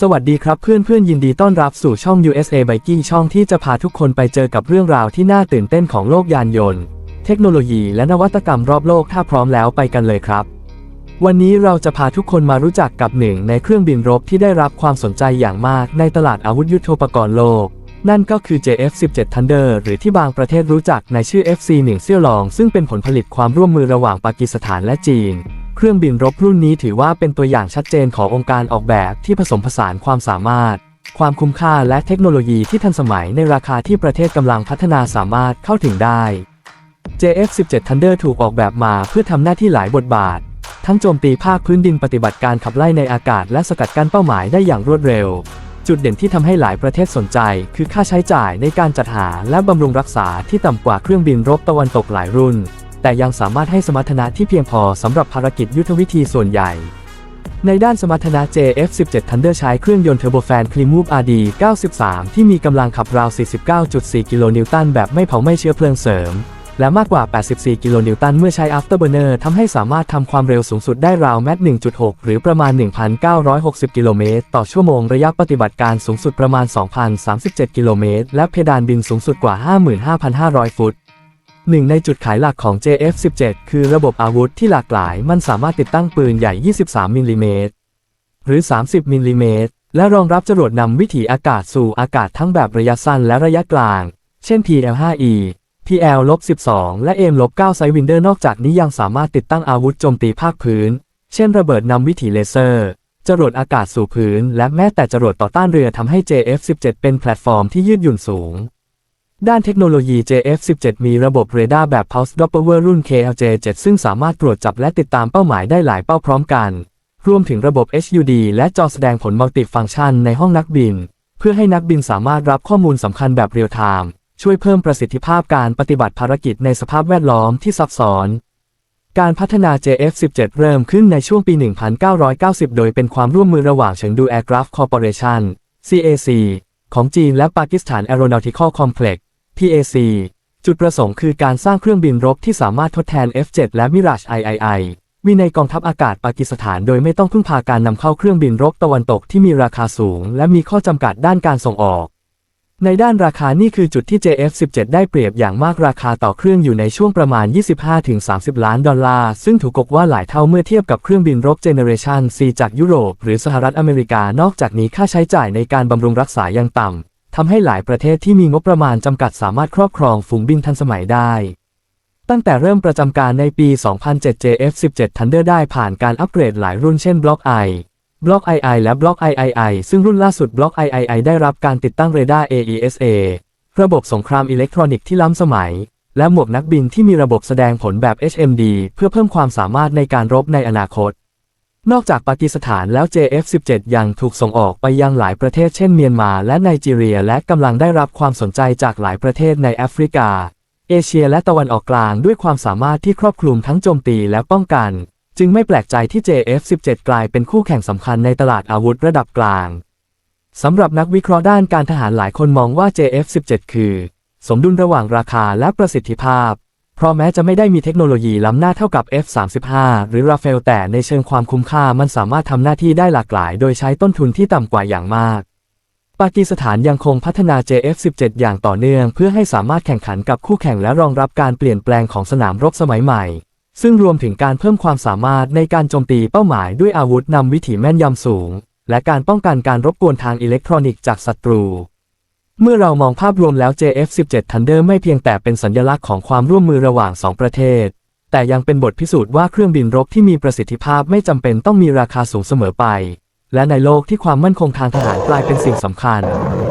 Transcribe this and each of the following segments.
สวัสดีครับเพื่อนเพื่อนๆยินดีต้อนรับสู่ช่อง USA Biking ช่องที่จะพาทุกคนไปเจอกับเรื่องราวที่น่าตื่นเต้นของโลกยานยนต์ เทคโนโลยีและนวัตกรรมรอบโลกถ้าพร้อมแล้วไปกันเลยครับ วันนี้เราจะพาทุกคนมารู้จักกับหนึ่งในเครื่องบินรบที่ได้รับความสนใจอย่างมากในตลาดอาวุธยุโทโธปกรณ์โลก นั่นก็คือ JF-17 Thunder หรือที่บางประเทศรู้จักในชื่อ FC-1 เซี่ยวหลอง ซึ่งเป็นผลผลิตความร่วมมือระหว่างปากีสถานและจีน เครื่องบินรบรุ่นนี้ถือว่าเป็นตัวอย่างชัดเจนขององค์การออกแบบที่ผสมผสานความสามารถ ความคุ้มค่าและเทคโนโลยีที่ทันสมัยในราคาที่ประเทศกำลังพัฒนาสามารถเข้าถึงได้ JF-17 Thunder ถูกออกแบบมาเพื่อทำหน้าที่หลายบทบาท ทั้งโจมตีภาคพื้นดินปฏิบัติการขับไล่ในอากาศและสกัดกั้นเป้าหมายได้อย่างรวดเร็ว จุดเด่นที่ทำให้หลายประเทศสนใจ คือค่าใช้จ่ายในการจัดหาและบำรุงรักษาที่ต่ำกว่าเครื่องบินรบตะวันตกหลายรุ่น แต่ยังสามารถให้สมรรถนะที่เพียงพอสำหรับภารกิจยุทธวิธีส่วนใหญ่ ในด้านสมรรถนะ JF-17 Thunder ใช้เครื่องยนต์เทอร์โบแฟน Climove RD 93 ที่มีกำลังขับราว 49.4 กิโลนิวตันแบบไม่เผาไม่เชื้อเพลิงเสริม และมากกว่า 84 กิโลนิวตันเมื่อใช้ Afterburner ทำให้สามารถทำความเร็วสูงสุดได้ราวแมต1.6 หรือประมาณ 1,960 กิโลเมตรต่อชั่วโมงระยะปฏิบัติการสูงสุดประมาณ 2,037 กิโลเมตรและเพดานบินสูงสุดกว่า 55,500 ฟุต หนึ่งในจุดขายหลักของ JF-17 คือระบบอาวุธที่หลากหลาย มันสามารถติดตั้งปืนใหญ่ 23มิลลิเมตรหรือ 30มิลลิเมตรและรองรับจรวดนำวิถีอากาศสู่อากาศทั้งแบบระยะสั้นและระยะกลาง เช่น PL5E PL-12 และ M-9 ไซวินเดอร์นอกจากนี้ยังสามารถติดตั้งอาวุธโจมตีภาคพื้น เช่นระเบิดนำวิถีเลเซอร์ จรวดอากาศสู่พื้น และแม้แต่จรวดต่อต้านเรือทำให้ JF-17 เป็นแพลตฟอร์มที่ยืดหยุ่นสูง ด้านเทคโนโลยี JF-17 มีระบบเรดาร์แบบ Pulse Doppler รุ่น KLJ7 ซึ่งสามารถตรวจจับและติดตามเป้าหมายได้หลายเป้าพร้อมกัน รวมถึงระบบ HUD และจอแสดงผลมัลติฟังก์ชันในห้องนักบิน เพื่อให้นักบินสามารถรับข้อมูลสำคัญแบบเรียลไทม์ช่วยเพิ่มประสิทธิภาพการปฏิบัติภารกิจในสภาพแวดล้อมที่ซับซ้อน การพัฒนา JF-17 เริ่มขึ้นในช่วงปี 1990 โดยเป็นความร่วมมือระหว่างเฉิงดู Aircraft Corporation CAC ของจีนและปากีสถาน Aeronautical Complex PAC จุดประสงค์คือการสร้างเครื่องบินรบที่สามารถทดแทน F7 และ Mirage III วิในกองทัพอากาศปากีสถานโดยไม่ต้องพึ่งพาการนำเข้าเครื่องบินรบตะวันตกที่มีราคาสูง และมีข้อจำกัดด้านการส่งออก ในด้านราคานี่คือจุดที่ JF-17 ได้เปรียบอย่างมากราคาต่อเครื่องอยู่ในช่วงประมาณ 25-30 ล้านดอลลาร์ ซึ่งถูกกว่าหลายเท่าเมื่อเทียบกับเครื่องบินรบเจเนเรชัน C จากยุโรป หรือสหรัฐอเมริกานอกจากนี้ค่าใช้จ่ายในการบำรุงรักษายังต่ำ ทำให้หลายประเทศที่มีงบประมาณจำกัดสามารถครอบครองฝูงบินทันสมัยได้ ตั้งแต่เริ่มประจำการในปี 2007 JF-17 Thunder ได้ผ่านการอัปเกรดหลายรุ่นเช่น Block I Block II และ Block III ซึ่งรุ่นล่าสุด Block III ได้รับการติดตั้งเรดาร์ AESA ระบบสงครามอิเล็กทรอนิกส์ที่ล้ำสมัย และหมวกนักบินที่มีระบบแสดงผลแบบ HMD เพื่อเพิ่มความสามารถในการรบในอนาคต นอกจากปากีสถานแล้ว JF-17 ยังถูกส่งออกไปยังหลายประเทศเช่นเมียนมาและไนจีเรีย และกำลังได้รับความสนใจจากหลายประเทศในแอฟริกา เอเชียและตะวันออกกลางด้วยความสามารถที่ครอบคลุมทั้งโจมตีและป้องกัน จึงไม่แปลกใจที่ JF-17 กลายเป็นคู่แข่งสำคัญในตลาดอาวุธระดับกลางสำหรับนักวิเคราะห์ด้านการทหารหลายคนมองว่า JF-17 คือ สมดุลระหว่างราคาและประสิทธิภาพ เพราะแม้จะไม่ได้มีเทคโนโลยีล้ำหน้าเท่ากับ F-35 หรือราเฟลแต่ในเชิงความคุ้มค่ามันสามารถทำหน้าที่ได้หลากหลาย โดยใช้ต้นทุนที่ต่ำกว่าอย่างมาก ปากีสถานยังคงพัฒนา JF-17 อย่างต่อเนื่องเพื่อให้สามารถแข่งขันกับคู่แข่งและรองรับการเปลี่ยนแปลงของสนามรบสมัยใหม่ ซึ่งรวมถึงการเพิ่มความสามารถในการโจมตีเป้าหมายด้วยอาวุธนำวิถีแม่นยำสูง และการป้องกันการรบกวนทางอิเล็กทรอนิกส์จากศัตรู เมื่อเรามองภาพรวมแล้ว JF-17 Thunder ไม่เพียงแต่เป็นสัญลักษณ์ของความร่วมมือระหว่างสองประเทศ แต่ยังเป็นบทพิสูจน์ว่าเครื่องบินรบที่มีประสิทธิภาพไม่จำเป็นต้องมีราคาสูงเสมอไป และในโลกที่ความมั่นคงทางทหารกลายเป็นสิ่งสำคัญ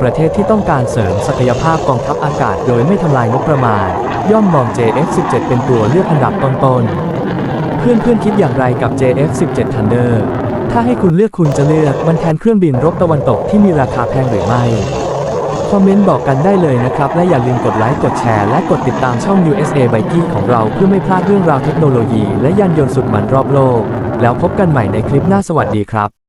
ประเทศที่ต้องการเสริมศักยภาพกองทัพอากาศโดยไม่ทำลายงบประมาณ ย่อมมอง JF-17 เป็นตัวเลือกอันดับต้นๆ เพื่อนๆคิดอย่างไรกับ JF-17 Thunder ถ้าให้คุณเลือกคุณจะเลือกมันแทนเครื่องบินรบตะวันตกที่มีราคาแพงหรือไม่ คอมเมนต์บอกกันได้เลยนะครับ และอย่าลืมกดไลค์ กดแชร์ และกดติดตามช่อง USA Biking ของเราเพื่อไม่พลาดเรื่องราวเทคโนโลยี และยานยนต์สุดมันรอบโลก แล้วพบกันใหม่ในคลิปหน้าสวัสดีครับ